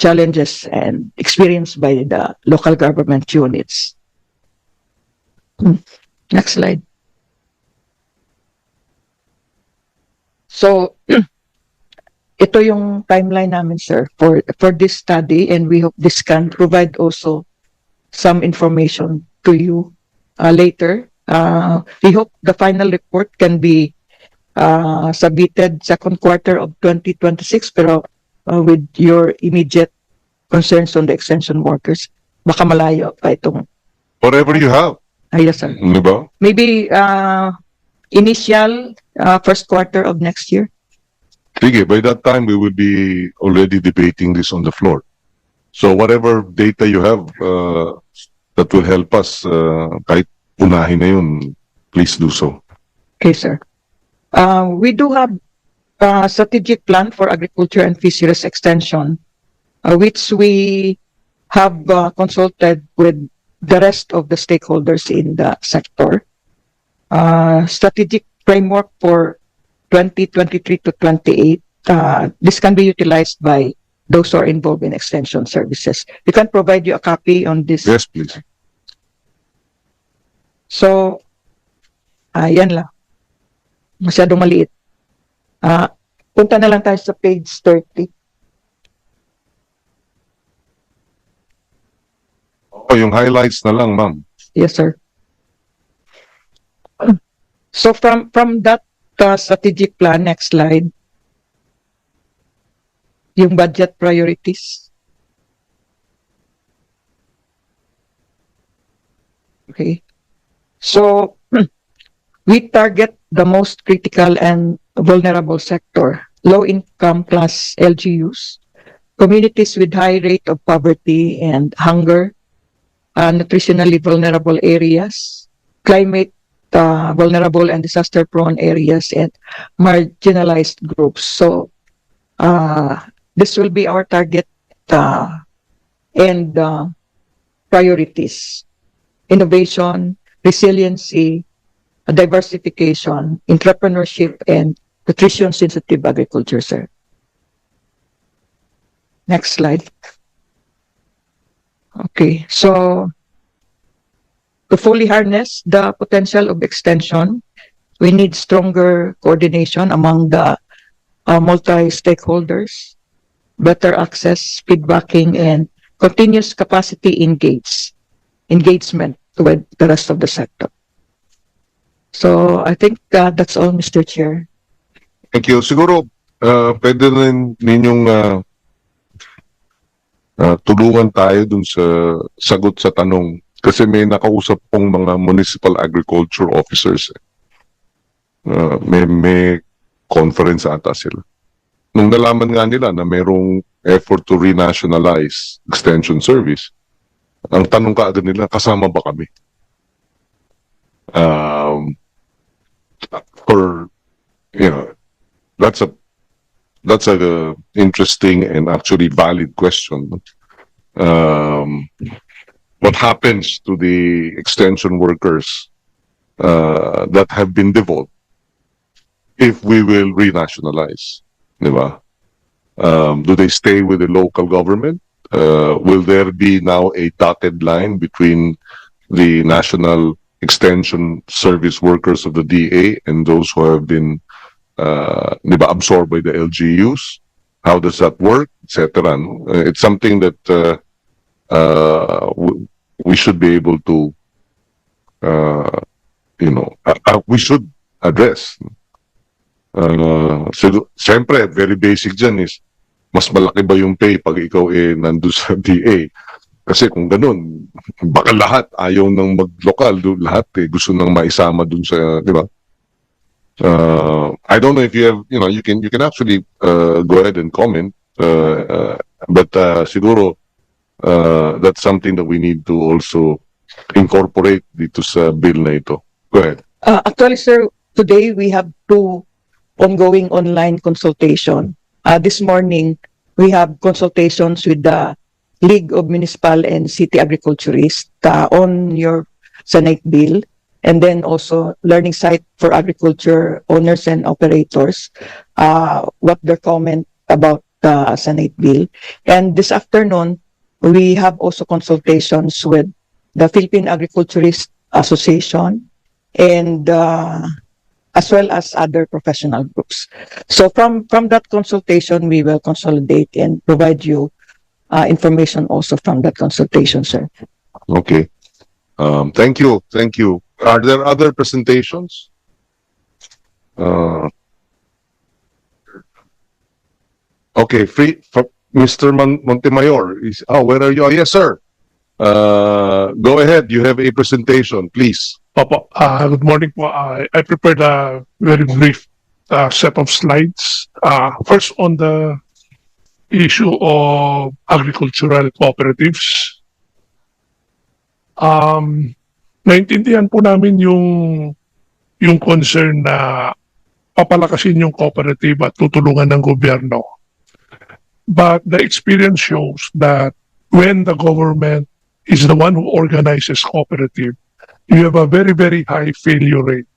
challenges and experienced by the local government units. Hmm. Next slide. So, ito yung timeline namin, sir, for, for this study and we hope this can provide also some information to you uh, later. Uh, we hope the final report can be uh, submitted second quarter of 2026 pero uh, with your immediate concerns on the extension workers, baka malayo pa itong, Whatever you have, ay, yes, sir. di ba? Maybe uh, initial uh, first quarter of next year. Sige, by that time, we will be already debating this on the floor. So whatever data you have uh, that will help us, uh, kahit unahin na yun, please do so. Okay, sir. Uh, we do have a strategic plan for agriculture and fisheries extension, uh, which we have uh, consulted with the rest of the stakeholders in the sector. Uh, strategic framework for 2023 to 28. Uh, this can be utilized by those who are involved in extension services. We can provide you a copy on this. Yes, please. So, ayan lang. Masyadong maliit. Ah, punta na lang tayo sa page 30. Oh, yung highlights na lang, ma'am. Yes, sir. So from from that uh, strategic plan, next slide. Yung budget priorities. Okay. So we target the most critical and vulnerable sector, low income class LGUs, communities with high rate of poverty and hunger, uh, nutritionally vulnerable areas, climate uh, vulnerable and disaster prone areas, and marginalized groups. So, uh, this will be our target uh, and uh, priorities innovation, resiliency, diversification, entrepreneurship, and nutrition sensitive agriculture, sir. Next slide. Okay, so to fully harness the potential of extension, we need stronger coordination among the uh, multi-stakeholders, better access, feedbacking, and continuous capacity engage, engagement with the rest of the sector. So I think uh, that's all, Mr. Chair. Thank you. Siguro, uh, pwede rin ninyong uh, uh, tulungan tayo dun sa sagot sa tanong. Kasi may nakausap pong mga municipal agriculture officers. eh. Uh, may, may conference ata sila. Nung nalaman nga nila na mayroong effort to renationalize extension service, ang tanong kaagad nila, kasama ba kami? Um, for, you know, that's a that's a uh, interesting and actually valid question. Um, what happens to the extension workers uh, that have been devolved if we will renationalize? Um, do they stay with the local government? Uh, will there be now a dotted line between the national extension service workers of the DA and those who have been uh, di ba, absorbed by the LGUs? How does that work, etc. Uh, It's something that uh, uh, we should be able to, uh, you know, uh, uh, we should address. Uh, so, siyempre, very basic dyan is, mas malaki ba yung pay pag ikaw eh nandun sa DA? Kasi kung ganun, baka lahat ayaw nang mag-lokal, lahat eh, gusto nang maisama dun sa, di ba? Uh, I don't know if you have, you know, you can you can actually uh, go ahead and comment, uh, uh, but uh, siguro uh, that's something that we need to also incorporate dito sa bill na ito. Go ahead. Uh, actually, sir, today we have two ongoing online consultation. Uh, this morning, we have consultations with the League of Municipal and City Agriculturists uh, on your Senate bill, and then also learning site for agriculture owners and operators, uh, what their comment about uh, Senate bill. And this afternoon, we have also consultations with the Philippine Agriculturist Association and uh, as well as other professional groups. So from from that consultation, we will consolidate and provide you uh, information also from that consultation, sir. Okay. Um, thank you, thank you. Are there other presentations? Uh, okay, free, for Mr. Mon- Montemayor is, oh, where are you? Oh, yes, sir. Uh, go ahead, you have a presentation, please. Opo, ah, good morning. Ah, I prepared a very brief ah, set of slides. Ah, first on the issue of agricultural cooperatives. Um, naintindihan po namin yung yung concern na papalakasin yung cooperative at tutulungan ng gobyerno. But the experience shows that when the government is the one who organizes cooperative, you have a very, very high failure rate.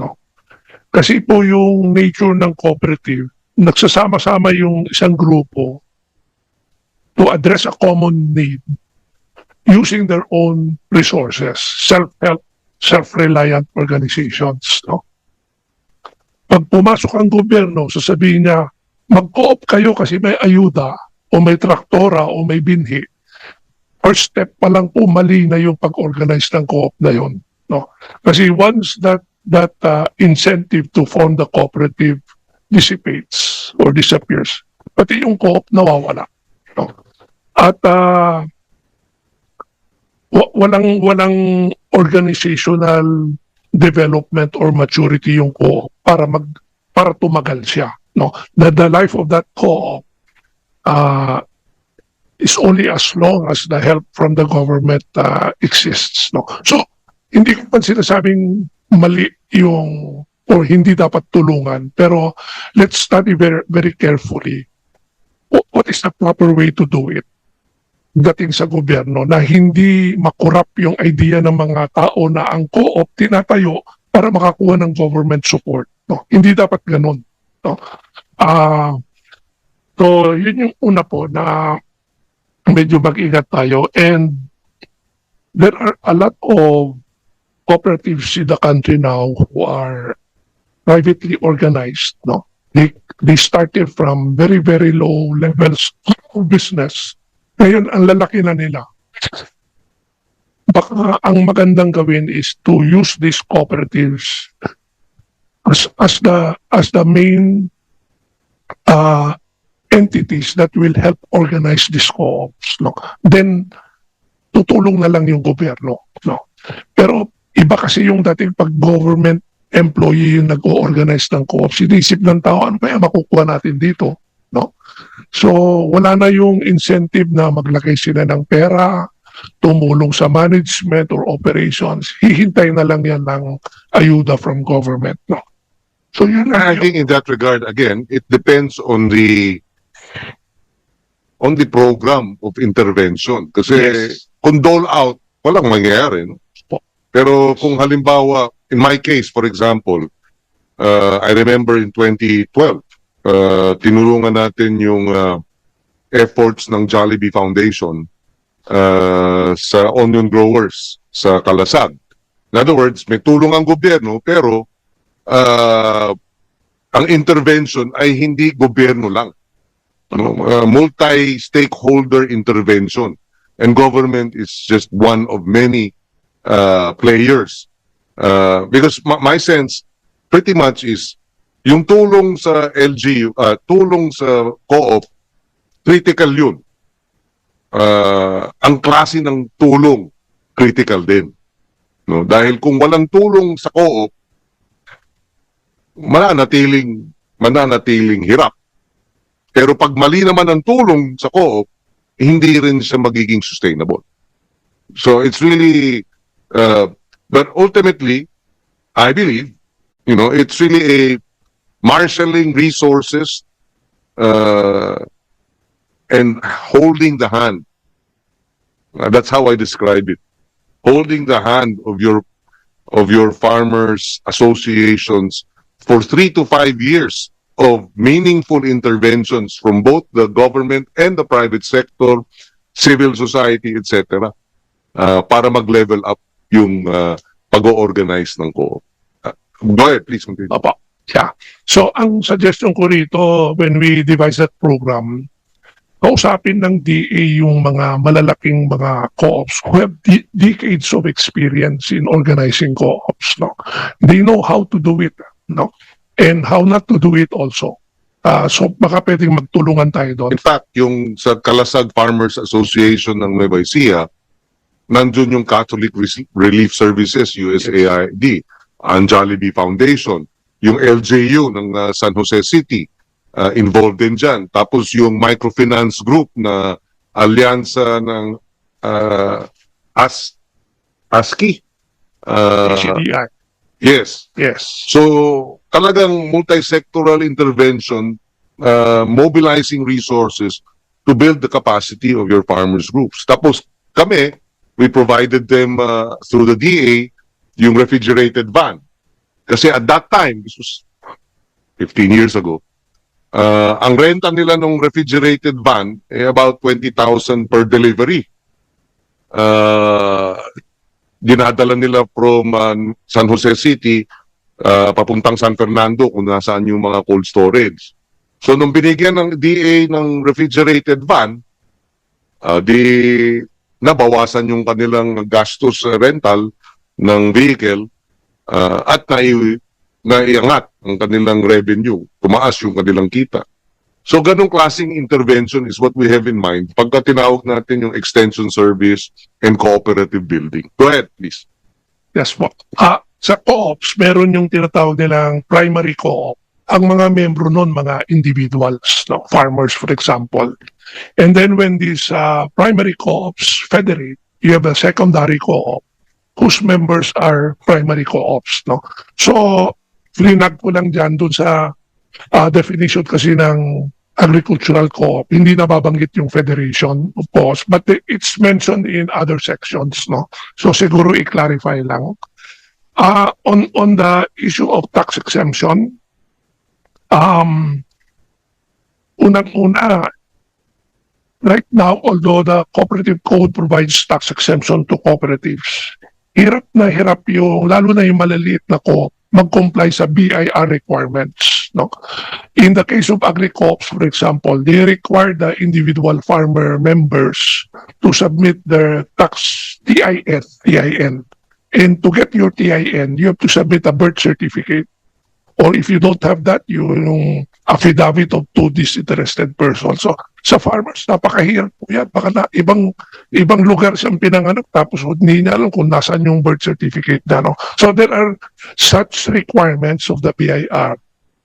No? Kasi po yung nature ng cooperative, nagsasama-sama yung isang grupo to address a common need using their own resources, self-help, self-reliant organizations. No? Pag pumasok ang gobyerno, sasabihin niya, mag-co-op kayo kasi may ayuda o may traktora o may binhi first step pa lang po mali na yung pag-organize ng co-op na yun. No? Kasi once that that uh, incentive to form the cooperative dissipates or disappears, pati yung co-op nawawala. No? At uh, walang walang organizational development or maturity yung co-op para mag para tumagal siya. No? The, the life of that co-op uh, is only as long as the help from the government uh, exists. No? So, hindi ko pa sinasabing mali yung or hindi dapat tulungan. Pero let's study very, very carefully wh- what is the proper way to do it dating sa gobyerno na hindi makurap yung idea ng mga tao na ang co-op tinatayo para makakuha ng government support. No? Hindi dapat ganun. No? Ah, so, yun yung una po na medyo mag-ingat tayo and there are a lot of cooperatives in the country now who are privately organized no they they started from very very low levels of business ngayon ang lalaki na nila baka ang magandang gawin is to use these cooperatives as as the as the main uh entities that will help organize these co-ops, no? Then, tutulong na lang yung gobyerno, no? Pero, iba kasi yung dating pag government employee yung nag-organize ng co-ops, sinisip ng tao, ano kaya makukuha natin dito, no? So, wala na yung incentive na maglagay sila ng pera, tumulong sa management or operations, hihintay na lang yan ng ayuda from government, no? So, yun I lang think in that regard, again, it depends on the on the program of intervention. Kasi Yes. kung dole out, walang mangyayari. No? Pero kung halimbawa, in my case, for example, uh, I remember in 2012, uh, tinulungan natin yung uh, efforts ng Jollibee Foundation uh, sa onion growers sa Kalasag. In other words, may tulong ang gobyerno pero uh, ang intervention ay hindi gobyerno lang. No, uh, multi-stakeholder intervention. And government is just one of many uh, players. Uh, because my, my sense pretty much is yung tulong sa LGU, uh, tulong sa co-op, critical yun. Uh, ang klase ng tulong, critical din. No? Dahil kung walang tulong sa co-op, mananatiling mananatiling hirap. Pero pag mali naman ang tulong sa co-op, hindi rin siya magiging sustainable. So it's really, uh, but ultimately, I believe, you know, it's really a marshalling resources uh, and holding the hand. Uh, that's how I describe it. Holding the hand of your of your farmers associations for three to five years of meaningful interventions from both the government and the private sector, civil society, etc. uh, para mag-level up yung uh, pag-organize ng co-op. Uh, go ahead, please continue. Opo. Yeah. So, ang suggestion ko rito, when we devise that program, kausapin ng DA yung mga malalaking mga co-ops who have de- decades of experience in organizing co-ops. No? They know how to do it. No? And how not to do it also. Ah, so, baka pwedeng magtulungan tayo doon. In fact, yung sa Kalasag Farmers Association ng Nueva Ecija, nandun yung Catholic Re- Relief Services, USAID, ang Jollibee Foundation, yung LJU ng uh, San Jose City, uh, involved din dyan. Tapos yung microfinance group na alyansa ng uh, AS, ASCII. Uh, yes. Yes. So, talagang multi-sectoral intervention, uh, mobilizing resources to build the capacity of your farmers groups. Tapos kami, we provided them uh, through the DA yung refrigerated van. Kasi at that time, this was 15 years ago, uh, ang renta nila ng refrigerated van ay about 20,000 per delivery. Uh, dinadala nila from uh, San Jose City uh, papuntang San Fernando kung nasaan yung mga cold storage. So nung binigyan ng DA ng refrigerated van, uh, di nabawasan yung kanilang gastos uh, rental ng vehicle uh, at nai, naiangat ang kanilang revenue, tumaas yung kanilang kita. So ganong klaseng intervention is what we have in mind pagka tinawag natin yung extension service and cooperative building. Go ahead, please. Yes po. Ah, sa co-ops, meron yung tinatawag nilang primary co-op. Ang mga membro nun, mga individuals, no? farmers for example. And then when these uh, primary co-ops federate, you have a secondary co-op whose members are primary co-ops. No? So, flinag ko lang dyan dun sa uh, definition kasi ng agricultural co-op. Hindi nababanggit yung federation, of course, but it's mentioned in other sections. No? So, siguro i-clarify lang. Uh, on on the issue of tax exemption, um, unang-una, right now, although the cooperative code provides tax exemption to cooperatives, hirap na hirap yung, lalo na yung malaliit na co mag-comply sa BIR requirements. No? In the case of agri-coops, for example, they require the individual farmer members to submit their tax TIN, TIN. And to get your TIN, you have to submit a birth certificate. Or if you don't have that, you yung affidavit of two disinterested persons. So sa farmers, napakahirap po yan. Baka na ibang ibang lugar siyang pinanganak tapos hindi niya alam kung nasaan yung birth certificate na. No? So there are such requirements of the BIR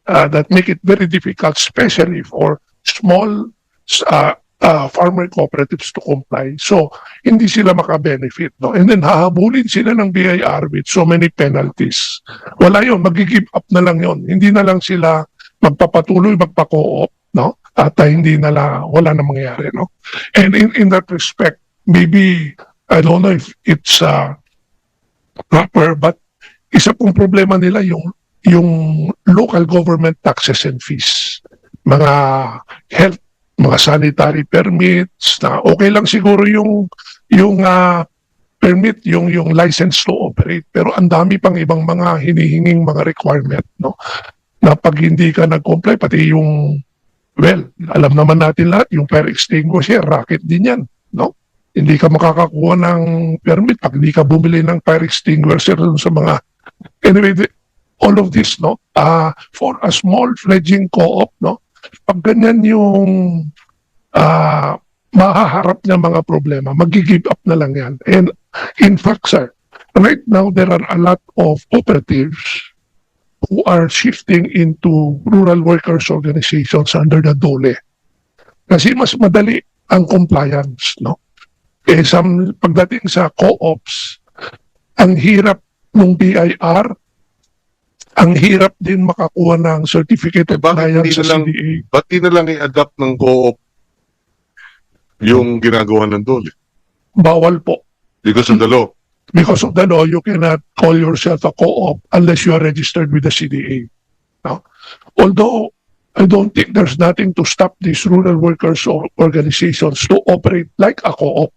uh, that make it very difficult, especially for small uh, uh, farmer cooperatives to comply. So, hindi sila makabenefit. No? And then, hahabulin sila ng BIR with so many penalties. Wala yon mag-give up na lang yon Hindi na lang sila magpapatuloy, magpa-co-op, no? At uh, hindi na lang, wala na mangyayari, no? And in, in that respect, maybe, I don't know if it's uh, proper, but isa pong problema nila yung yung local government taxes and fees. Mga health mga sanitary permits na okay lang siguro yung yung ah, permit yung yung license to operate pero ang dami pang ibang mga hinihinging mga requirement no na pag hindi ka nag-comply pati yung well alam naman natin lahat yung fire extinguisher racket din yan no? Hindi ka makakakuha ng permit pag hindi ka bumili ng fire extinguisher sa mga anyway the, all of this no? Ah for a small fledgling co-op no? Pag ganyan yung ah mahaharap ng mga problema, mag-give up na lang yan. And in fact, sir, right now there are a lot of cooperatives who are shifting into rural workers organizations under the DOLE. Kasi mas madali ang compliance, no? Eh, sa, pagdating sa co-ops, ang hirap ng BIR, ang hirap din makakuha ng certificate of Eh, compliance sa lang- CDA. Ba't di na lang i-adapt ng co-op yung ginagawa ng DOLE? Bawal po. Because of the law. Because of the law, you cannot call yourself a co-op unless you are registered with the CDA. No? Although, I don't think there's nothing to stop these rural workers or organizations to operate like a co-op.